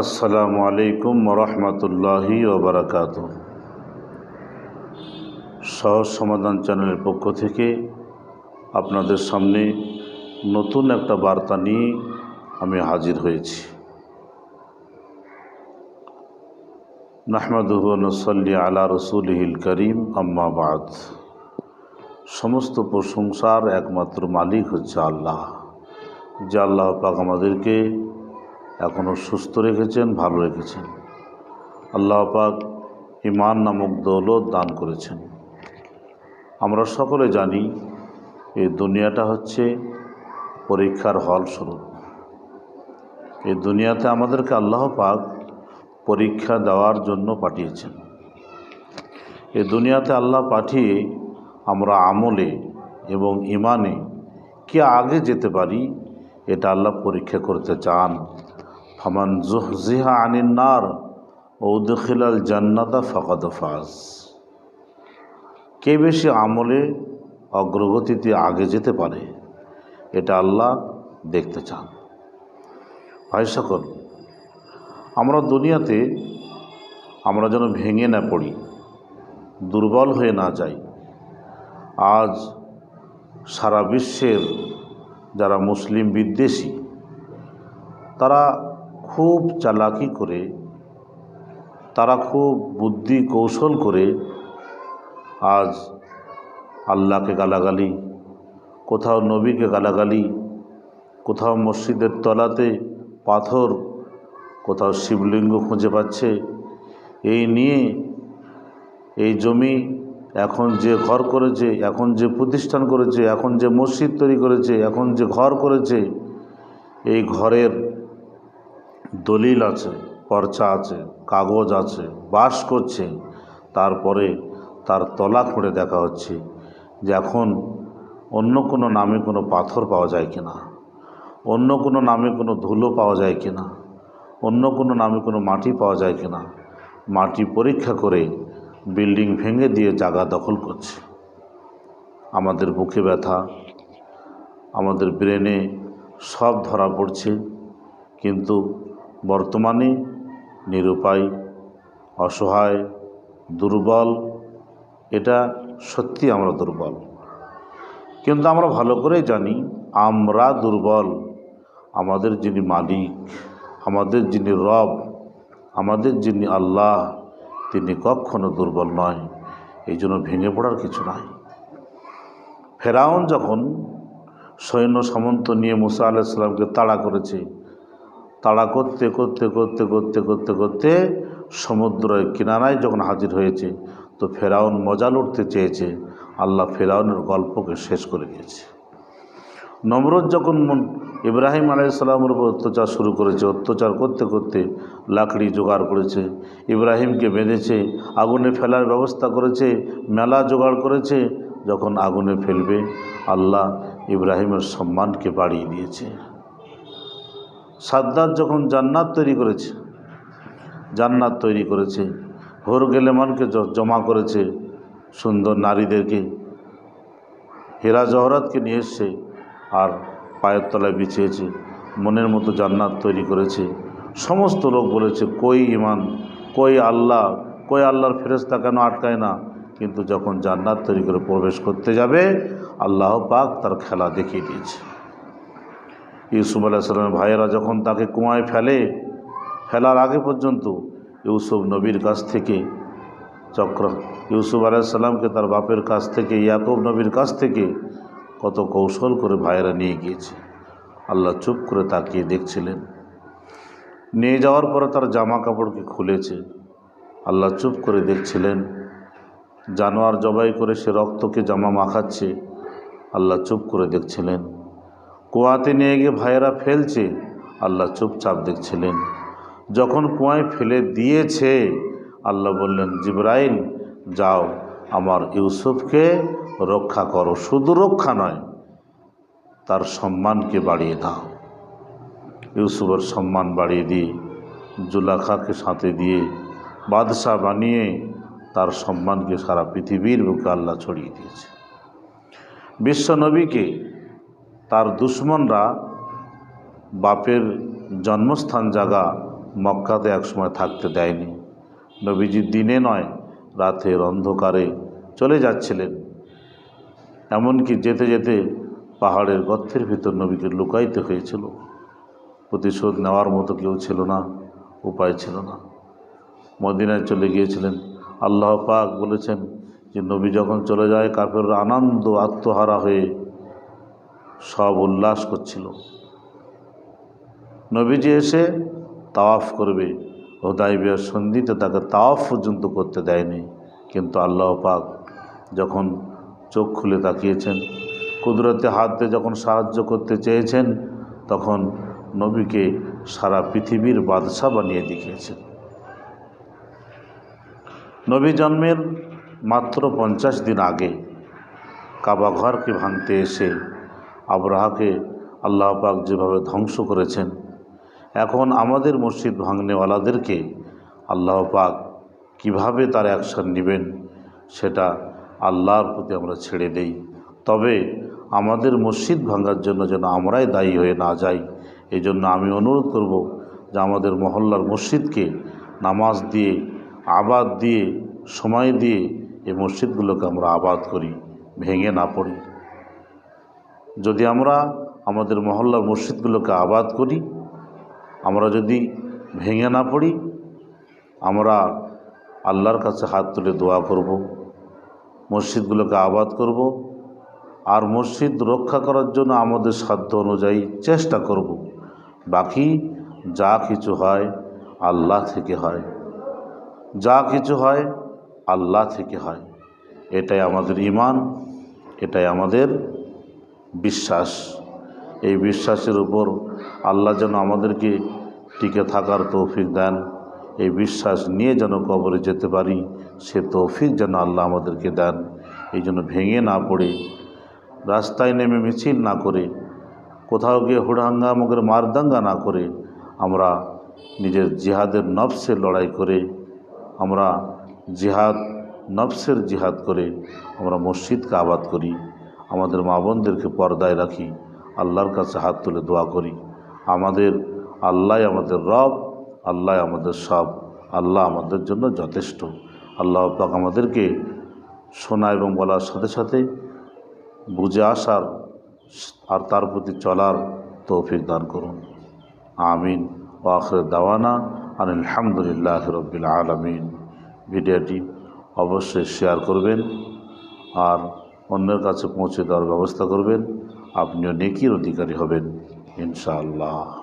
আসসালামু আলাইকুম রহমতুল্লাহি ওবরাকাত সহজ সমাধান চ্যানেলের পক্ষ থেকে আপনাদের সামনে নতুন একটা বার্তা নিয়ে আমি হাজির হয়েছি। নাহমাদুহনসল্লি আলা রসুল রসুলহিল করিম আম্মাবাদ সমস্ত প্রশংসার একমাত্র মালিক হচ্ছে আল্লাহ, যে আল্লাহ পাক আমাদেরকে এখনও সুস্থ রেখেছেন, ভালো রেখেছেন। আল্লাহ পাক ইমান নামক দৌলত দান করেছেন। আমরা সকলে জানি এই দুনিয়াটা হচ্ছে পরীক্ষার হল স্বরূপ। এই দুনিয়াতে আমাদেরকে আল্লাহ পাক পরীক্ষা দেওয়ার জন্য পাঠিয়েছেন। এই দুনিয়াতে আল্লাহ পাঠিয়ে আমরা আমলে এবং ইমানে কি আগে যেতে পারি, এটা আল্লাহ পরীক্ষা করতে চান। ফমান জুহজিহা আনিন নার ঔদখিলাল জান্নাতা ফকদ ফাজ কে বেশি আমলে অগ্রগতিতে আগে যেতে পারে, এটা আল্লাহ দেখতে চান। ভাই সকল, আমরা দুনিয়াতে আমরা যেন ভেঙে না পড়ি, দুর্বল হয়ে না যাই। আজ সারা বিশ্বের যারা মুসলিম বিদ্বেষী, তারা খুব চালাকি করে, তারা খুব বুদ্ধি কৌশল করে আজ আল্লাহকে গালাগালি, কোথাও নবীকে গালাগালি, কোথাও মসজিদের তলাতে পাথর, কোথাও শিবলিঙ্গ খুঁজে পাচ্ছে। এই নিয়ে এই জমি এখন যে ঘর করেছে, এখন যে প্রতিষ্ঠান করেছে, এখন যে মসজিদ তৈরি করেছে, এখন যে ঘর করেছে, এই ঘরের দলিল আছে, পর্চা আছে, কাগজ আছে, বাস করছে। তারপরে তার তলা খুঁড়ে দেখা হচ্ছে যে এখন অন্য কোনো নামে কোনো পাথর পাওয়া যায় কিনা, অন্য কোনো নামে কোনো ধুলো পাওয়া যায় কিনা, অন্য কোনো নামে কোনো মাটি পাওয়া যায় কিনা, মাটি পরীক্ষা করে বিল্ডিং ভেঙে দিয়ে জায়গা দখল করছে। আমাদের বুকে ব্যথা, আমাদের ব্রেনে সব ধরা পড়ছে, কিন্তু বর্তমানে নিরুপায়, অসহায়, দুর্বল, এটা সত্যি আমরা দুর্বল। কিন্তু আমরা ভালো করেই জানি, আমরা দুর্বল। আমাদের যিনি মালিক, আমাদের যিনি রব, আমাদের যিনি আল্লাহ, তিনি কখনো দুর্বল নয়। এই জন্য ভেঙে পড়ার কিছু নাই। ফেরাউন যখন সৈন্য সামন্ত নিয়ে মুসা আলাইসাল্লামকে তাড়া করেছে তাড়া করতে করতে করতে করতে করতে করতে সমুদ্রের কিনারায় যখন হাজির হয়েছে, তো ফেরাউন মজা লুটতে চেয়েছে। আল্লাহ ফেরাউনের গল্পকে শেষ করে দিয়েছে। নমরুদ যখন ইব্রাহিম আলাইসাল্লামের উপর অত্যাচার শুরু করেছে, অত্যাচার করতে করতে লাকড়ি জোগাড় করেছে, ইব্রাহিমকে বেঁধেছে, আগুনে ফেলার ব্যবস্থা করেছে, মেলা জোগাড় করেছে, যখন আগুনে ফেলবে, আল্লাহ ইব্রাহিমের সম্মানকে বাড়িয়ে দিয়েছে। সাদ্দার যখন জান্নাত তৈরি করেছে, জান্নাত তৈরি করেছে হোর গেলেমানকে জমা করেছে সুন্দর নারীদেরকে, হেরা জহরাতকে নিয়ে এসছে আর পায়ের তলায় বিছিয়েছে, মনের মতো জান্নাত তৈরি করেছে। সমস্ত লোক বলেছে, কই ইমান কই আল্লাহ, কই আল্লাহর ফেরেস্তা কেন আটকায় না? কিন্তু যখন জান্নাত তৈরি করে প্রবেশ করতে যাবে, আল্লাহ পাক তার খেলা দেখিয়ে দিয়েছে। ইউসুফ আলাইসালামের ভাইয়েরা যখন তাকে কুয়ায় ফেলে, ফেলার আগে পর্যন্ত ইউসুফ নবীর কাছ থেকে চক্র, ইউসুফ আলাইসাল্লামকে তার বাপের কাছ থেকে, ইয়াকুব নবীর কাছ থেকে কত কৌশল করে ভাইয়েরা নিয়ে গিয়েছে। আল্লাহ চুপ করে তাকিয়ে দেখছিলেন। নিয়ে যাওয়ার পরে তার জামা কাপড়কে খুলেছে। আল্লাহ চুপ করে দেখছিলেন। জানোয়ার জবাই করে সে রক্তকে জামা মাখাচ্ছে। আল্লাহ চুপ করে দেখছিলেন। কুয়াতে নিয়ে গিয়ে ভাইয়েরা ফেলছে। আল্লাহ চুপচাপ দেখছিলেন। যখন কুয়ায় ফেলে দিয়েছে, আল্লাহ বললেন, জিব্রাইল, যাও, আমার ইউসুফকে রক্ষা করো। শুধু রক্ষা নয়, তার সম্মানকে বাড়িয়ে দাও। ইউসুফের সম্মান বাড়িয়ে দিয়ে জুলাখাকে সাথে দিয়ে বাদশাহ বানিয়ে তার সম্মানকে সারা পৃথিবীর বুকে আল্লাহ ছড়িয়ে দিয়েছে। বিশ্বনবীকে তার দুশ্মনরা বাপের জন্মস্থান জায়গা মক্কাতে একসময় থাকতে দেয়নি। নবীজি দিনে নয়, রাতের অন্ধকারে চলে যাচ্ছিলেন। এমনকি যেতে যেতে পাহাড়ের গর্থের ভিতর নবীকে লুকাইতে হয়েছিল। প্রতিশোধ নেওয়ার মতো কেউ ছিল না, উপায় ছিল না। মদিনায় চলে গিয়েছিলেন। আল্লাহ পাক বলেছেন যে, নবী যখন চলে যায় কাপের আনন্দ আত্মহারা হয়ে সব উল্লাস করছিল। নবীজি এসে তাওয়াফ করবে। হোদাইবিয়ার সন্ধিতে তাকে তাওয়াফ পর্যন্ত করতে দেয়নি। কিন্তু আল্লাহ পাক যখন চোখ খুলে তাকিয়েছেন, কুদরতে হাত যখন সাহায্য করতে চেয়েছেন, তখন নবীকে সারা পৃথিবীর বাদশাহ বানিয়ে দেখিয়েছেন। নবী জন্মের মাত্র পঞ্চাশ দিন আগে কাবা ঘরকে ভাঙতে এসে আবরাহাকে আল্লাহ পাক যেভাবে ধ্বংস করেছেন, এখন আমাদের মসজিদ ভাঙনেওয়ালাদেরকে আল্লাহ পাক কীভাবে তার অ্যাকশন নেবেন সেটা আল্লাহর প্রতি আমরা ছেড়ে দেই। তবে আমাদের মসজিদ ভাঙার জন্য যেন আমরাই দায়ী হয়ে না যাই এই জন্য আমি অনুরোধ করব যে আমাদের মহল্লার মসজিদকে নামাজ দিয়ে, আবাদ দিয়ে, সময় দিয়ে এই মসজিদগুলোকে আমরা আবাদ করি, ভেঙে না পড়ি। যদি আমরা আমাদের মহল্লার মসজিদগুলোকে আবাদ করি, আমরা যদি ভেঙে না পড়ি, আমরা আল্লাহর কাছে হাত তুলে দোয়া করব, মসজিদগুলোকে আবাদ করব, আর মসজিদ রক্ষা করার জন্য আমাদের সাধ্য অনুযায়ী চেষ্টা করব। বাকি যা কিছু হয় আল্লাহ থেকে হয়। যা কিছু হয় আল্লাহ থেকে হয়। এটাই আমাদের ইমান এটাই আমাদের বিশ্বাস। এই বিশ্বাসের উপর আল্লাহ যেন আমাদেরকে টিকে থাকার তৌফিক দেন। এই বিশ্বাস নিয়ে যেন কবরে যেতে পারি, সে তৌফিক যেন আল্লাহ আমাদেরকে দেন। এই জন্য ভেঙে না পড়ে, রাস্তায় নেমে মিছিল না করে, কোথাও গিয়ে হুড়াঙ্গামুখের মারদাঙ্গা না করে আমরা নিজের জিহাদের নফসের লড়াই করে, আমরা জিহাদ, নফসের জিহাদ করে আমরা মসজিদকে আবাদ করি। আমাদের মা বোনদেরকে পর্দায় রাখি, আল্লাহর কাছে হাত তুলে দোয়া করি। আমাদের আল্লাহ আমাদের রব, আল্লাহ আমাদের সব, আল্লাহ আমাদের জন্য যথেষ্ট। আল্লাহ পাক আমাদেরকে শোনা এবং বলার সাথে সাথে বুঝে আসার আর তার প্রতি চলার তৌফিক দান করুন। আমিন। ও আখরে দাওয়ানা আর আলহামদুলিল্লাহ রবিল আলমিন। ভিডিওটি অবশ্যই শেয়ার করবেন। আর অন্যের কাছে পৌঁছে দেওয়ার ব্যবস্থা করবেন। আপনিও নেকির অধিকারী হবেন ইনশাআল্লাহ।